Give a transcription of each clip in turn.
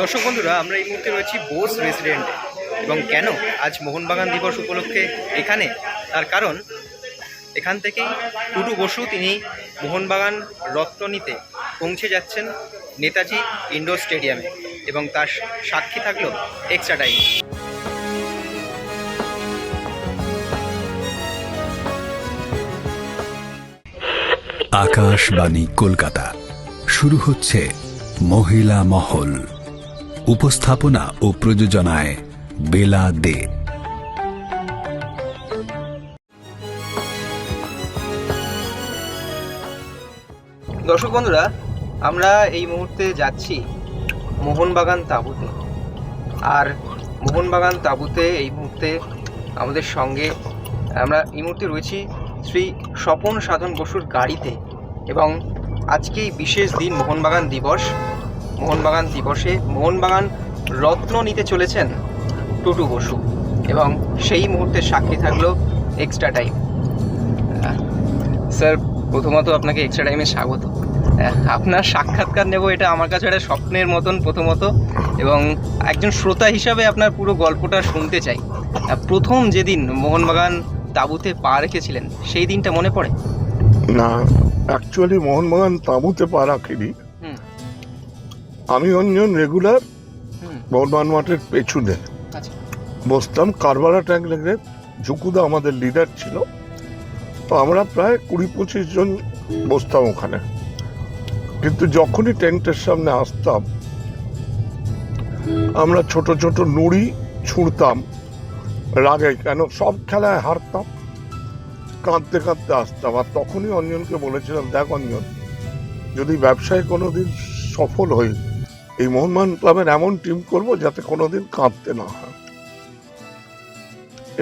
দর্শক বন্ধুরা, আমরা এই মুহূর্তে রয়েছি বোস রেসিডেন্টে। এবং কেন? আজ মোহনবাগান দিবস উপলক্ষে এখানে। তার কারণ, এখান থেকেই টুটু বসু, তিনি মোহনবাগান রত্ন নিতে পৌঁছে যাচ্ছেন নেতাজি ইন্ডোর স্টেডিয়ামে। এবং তার সাক্ষী থাকল এক্সট্রা টাইম। আকাশবাণী কলকাতা। শুরু হচ্ছে মহিলা মহল। উপস্থাপনা ও প্রযোজনায় বেলা দে। দর্শক বন্ধুরা, আমরা এই মুহূর্তে যাচ্ছি মোহনবাগান তাঁবুতে। আর মোহনবাগান তাঁবুতে এই মুহূর্তে আমাদের সঙ্গে আমরা এই মুহূর্তে রয়েছি শ্রী স্বপন সাধন বসুর গাড়িতে এবং আজকেই বিশেষ দিন মোহনবাগান দিবস। মোহনবাগান দিবসে মোহনবাগান রত্ন নিতে চলেছেন টুটু বসু। এবং সেই মুহূর্তে সাক্ষী থাকল এক্সট্রা টাইম স্যার, প্রথমত আপনাকে এক্সট্রা টাইমে স্বাগত। আপনার সাক্ষাৎকার নেব এটা আমার কাছে একটা স্বপ্নের মতন প্রথমত। এবং একজন শ্রোতা হিসাবে আপনার পুরো গল্পটা শুনতে চাই। প্রথম যেদিন মোহনবাগান তাঁবুতে পা রেখেছিলেন, সেই দিনটা মনে পড়ে? না অ্যাকচুয়ালি মোহনবাগান তাঁবুতে পা রাখিনি। আমি অন্যজন রেগুলার মোহনবাগান মাঠের পেছনে আচ্ছা। বসতাম কারবারা ট্যাঙ্ক লেগে ঝুকুদা আমাদের লিডার ছিল। তো আমরা প্রায় কুড়ি পঁচিশ জন বসতাম ওখানে। কিন্তু যখনই ট্যাঙ্কটার সামনে আসতাম আমরা ছোট ছোট নুড়ি ছুঁড়তাম রাগে কেন সব খেলায় হারতাম। কাঁদতে কাঁদতে আসতাম। আর তখনই অঞ্জনকে বলেছিলাম দেখ অঞ্জন যদি ব্যবসায় কোনোদিন সফল হই এই মোহনবাগান ক্লাবের এমন টিম করব যাতে কোনোদিন কাঁদতে না হয়।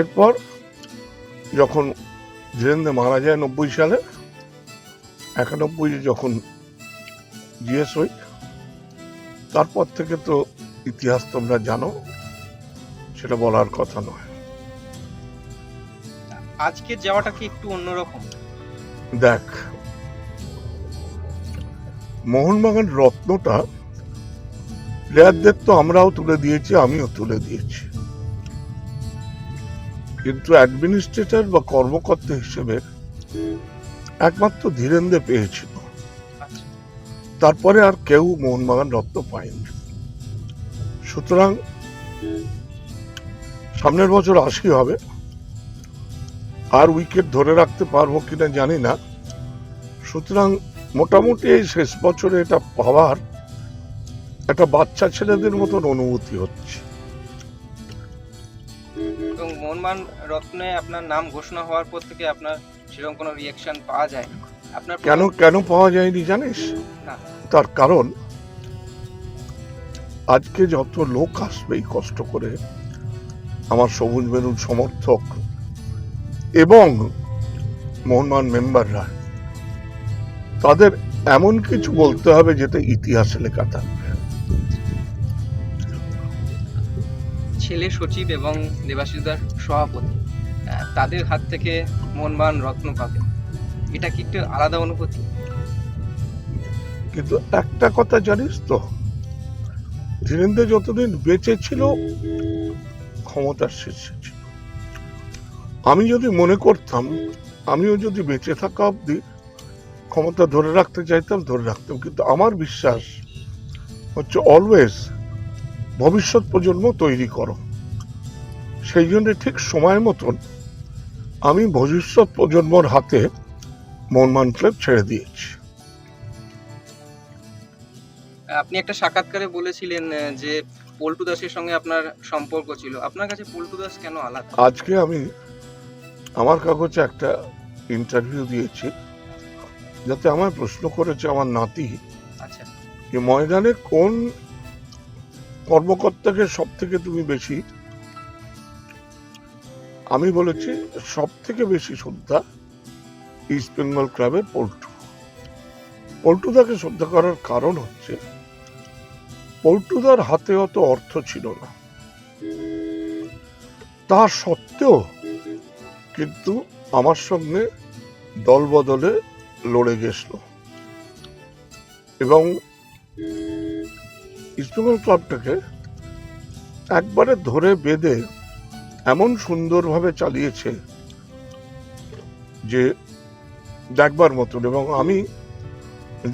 এরপর যখন ধীরেন্দ্র মারা যায় নব্বই সালে একানব্বই যখন জিএস হই তারপর থেকে তো ইতিহাস তোমরা জানো সেটা বলার কথা নয়। আজকে যাওয়াটা কি একটু অন্যরকম? দেখ মোহনবাগান রত্নটা প্লেয়ারদের তো আমরাও তুলে দিয়েছি, আমিও তুলে দিয়েছি। কিন্তু অ্যাডমিনিস্ট্রেটর বা কর্মকর্তা হিসেবে একমাত্র ধীরেন্দ্র পেয়েছিল। তারপরে আর কেউ মোহনবাগান রত্ন পায়নি। সুতরাং সামনের বছর আশি হবে। আর উইকেট ধরে রাখতে পারব কিনা জানি না। সুতরাং মোটামুটি এই শেষ বছরে এটা পাওয়ার একটা বাচ্চা ছেলেদের মতন অনুভূতি হচ্ছে। এবং মোহনবাগান রত্নে আপনার নাম ঘোষণা হওয়ার পর থেকে আপনার সেরকম কোনো রিয়াকশন পাওয়া যায় আপনার কেন কেন পাওয়া যায়নি জানিস? না। তার কারণ আজকে যত লোক আসবে এই কষ্ট করে আমার সবুজ মেরুন সমর্থক এবং মোহনমান মেম্বাররা তাদের এমন কিছু বলতে হবে যেটা ইতিহাসে লেখা থাকবে ছেলে সচিব এবং দেবাশিসদার সভাপতি তাদের হাত থেকে মোহনবাগান রত্ন পাবে। এটা কি একটু আলাদা অনুভূতি? কিন্তু একটা কথা জানিস তো, ধীরেন্দ্র যতদিন বেঁচে ছিল, ক্ষমতার শীর্ষে ছিল। আমি যদি মনে করতাম, আমিও যদি বেঁচে থাকা অবধি ক্ষমতা ধরে রাখতে চাইতাম, ধরে রাখতাম। কিন্তু আমার বিশ্বাস হচ্ছে অলওয়েজ ভবিষ্যৎ প্রজন্ম তৈরি করো। সেই জন্য ঠিক সময় মতন আমি ভবিষ্যৎ প্রজন্মর হাতে মনমান ক্লাব ছেড়ে দিয়েছি। আপনি একটা সাক্ষাৎকারে বলেছিলেন যে পল্টু দাসের সঙ্গে আপনার সম্পর্ক ছিল। আপনার কাছে পল্টু দাস কেন আলাদা? আজকে আমি আমার কাগজে একটা ইন্টারভিউ দিয়েছি যাতে আমায় প্রশ্ন করেছে আমার নাতি আচ্ছা। যে ময়দানে কোন কর্মকর্তাকে সব থেকে তুমি বেশি? আমি বলেছি সব থেকে বেশি শ্রদ্ধা ইস্ট বেঙ্গল ক্লাবের পল্টু। পল্টুদাকে শ্রদ্ধা করার কারণ হচ্ছে পল্টুদার হাতে অত অর্থ ছিল না। তা সত্ত্বেও কিন্তু আমার সঙ্গে দল বদলে লড়ে গেছিল। এবং ইস্টবেঙ্গল ক্লাবটাকে একবারে ধরে বেঁধে এমন সুন্দরভাবে চালিয়েছে যে দেখবার মতন এবং আমি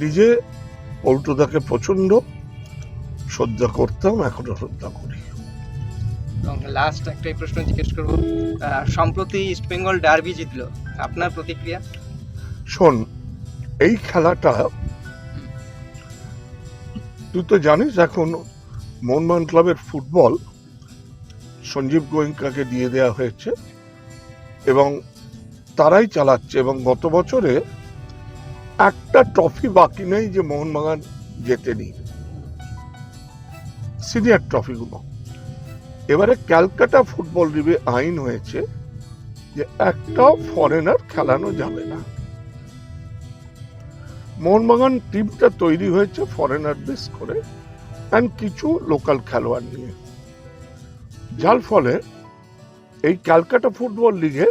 নিজে পল্টুদাকে প্রচণ্ড শ্রদ্ধা করতাম এখনও শ্রদ্ধা করি। এবং লাস্ট একটাই প্রশ্ন জিজ্ঞেস করব সম্প্রতি ইস্ট বেঙ্গল ডার্বি জিতলো আপনার প্রতিক্রিয়া? শোন এই খেলাটা তুই তো জানিস এখন মোহনবাগান ক্লাবের ফুটবল সঞ্জীব গোয়েঙ্কাকে দিয়ে দেওয়া হয়েছে এবং তারাই চালাচ্ছে এবং গত বছরে একটা ট্রফি বাকি নেই যে মোহনবাগান জেতেনি। সিনিয়র ট্রফিগুলো। এবারে ক্যালকাটা ফুটবল লিগে আইন হয়েছে যে একটাও ফরেনার খেলানো যাবে না। মোহনবাগান টিমটা তৈরি হয়েছে ফরেনার বেস করে অ্যান্ড কিছু লোকাল খেলোয়াড় নিয়ে। যার ফলে এই ক্যালকাটা ফুটবল লিগে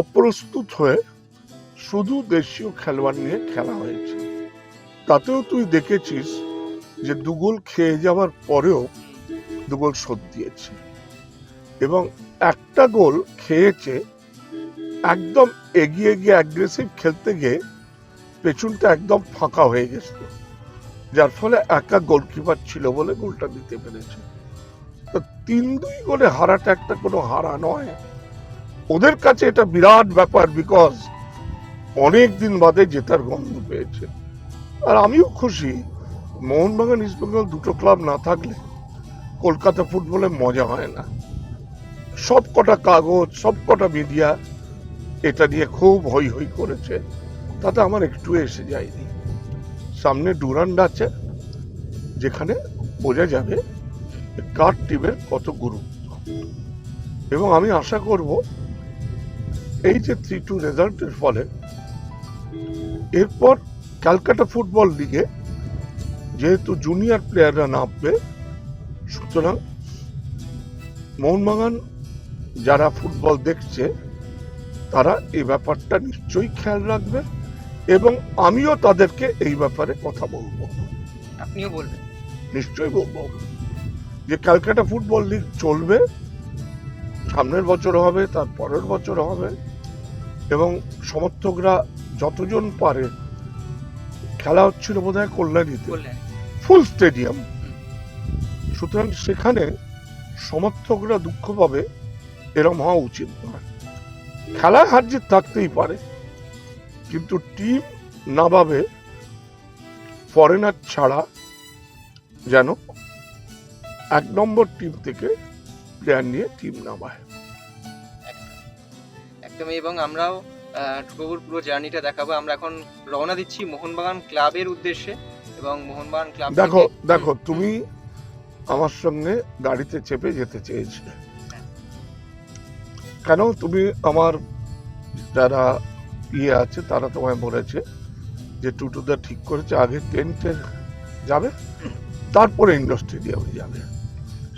অপ্রস্তুত হয়ে শুধু দেশীয় খেলোয়াড় নিয়ে খেলা হয়েছে। তাতেও তুই দেখেছিস যে দুগোল খেয়ে যাওয়ার পরেও দুগোল শোধ দিয়েছে। এবং একটা গোল খেয়েছে একদম এগিয়ে গিয়ে অ্যাগ্রেসিভ খেলতে গিয়ে পেছনটা একদম ফাঁকা হয়ে গেছিল। যার ফলে একা গোলকিপার ছিল বলে গোলটা দিতে পেরেছে। তো তিন দুই গোলে হারাটা একটা কোনো হারা নয়। ওদের কাছে এটা বিরাট ব্যাপার বিকজ অনেক দিন বাদে জেতার গন্ধ পেয়েছে। আর আমিও খুশি, মোহনবাগান ইস্টবেঙ্গল দুটো ক্লাব না থাকলে কলকাতা ফুটবলে মজা হয় না। সব কটা কাগজ সব কটা মিডিয়া এটা নিয়ে খুব হই হই করেছে। তাতে আমার একটু এসে যায়নি। সামনে ডুরান্ড আছে, যেখানে বোঝা যাবে কার টিমের কত গুরুত্ব। এবং আমি আশা করব এই যে থ্রি টু রেজাল্টের ফলে এরপর ক্যালকাটা ফুটবল লিগে যেহেতু জুনিয়র প্লেয়াররা নামবে, সুতরাং মোহনবাগান যারা ফুটবল দেখছে, তারা এই ব্যাপারটা নিশ্চয়ই খেয়াল রাখবে। এবং আমিও তাদেরকে এই ব্যাপারে কথা বলব। আপনিও বলবেন। নিশ্চয়ই বলব। যে ক্যালকাটা ফুটবল লিগ চলবে সামনের বছর হবে তার পরের বছর হবে এবং সমর্থকরা যতজন পারে খেলা হচ্ছিল বোধ হয় কল্যাণীতে ফুল স্টেডিয়াম। সুতরাং সেখানে সমর্থকরা দুঃখ পাবে এরম হওয়া উচিত নয়। খেলায় হার জিত থাকতেই পারে কিন্তু টিম নামাবে ফরেনার ছাড়া যেন এক নম্বর টিম থেকে প্লেয়ার নিয়ে টিম নামায়। একদমই এবং আমরাও আহ, ঠুকোবুর পুরো জার্নিটা দেখাবো। আমরা এখন রওনা দিচ্ছি মোহনবাগান ক্লাবের উদ্দেশ্যে এবং মোহনবাগান ক্লাব দেখো দেখো তুমি আমার সঙ্গে গাড়িতে চেপে যেতে চেয়েছিলে। কেন? তুমি আমার যারা ইয়ে আছে, তারা তোমায় বলেছে যে টুটুদা ঠিক করেছে, আগে টেন্টে যাবে, তারপরে ইন্ডোর স্টেডিয়ামে যাবে।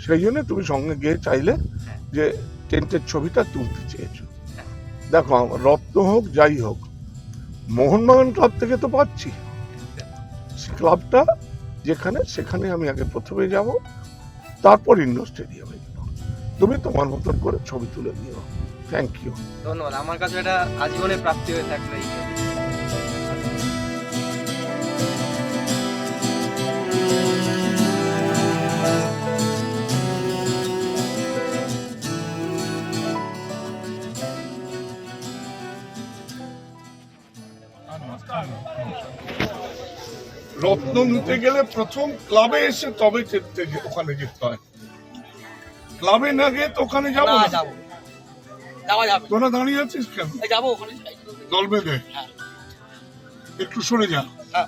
সেই জন্য তুমি সঙ্গে গিয়ে চাইলে যে টেন্টের ছবিটা তুলতে চেয়েছো। দেখো রত্ন হোক, যাই হোক, মোহনবাগান ক্লাব থেকে তো পাচ্ছি। ক্লাবটা যেখানে, সেখানে আমি আগে প্রথমে যাব, তারপর ইন্ডোর স্টেডিয়ামে যাব। তুমি তোমার মতন করে ছবি তুলে নিও। থ্যাংক ইউ ধন্যবাদ। আমার কাছে এটা আজীবনে প্রাপ্তি হয়ে এই রত্ন নিতে গেলে প্রথম ক্লাবে এসে তবে ওখানে যেতে হয়। ক্লাবে না গিয়ে তো ওখানে যাব না না? যাব। যাওয়া যাবে। তোরা দাঁড়িয়ে আছিস কেন? যাব ওখানে। দল বেঁধে? হ্যাঁ। একটু সরে যা। হ্যাঁ।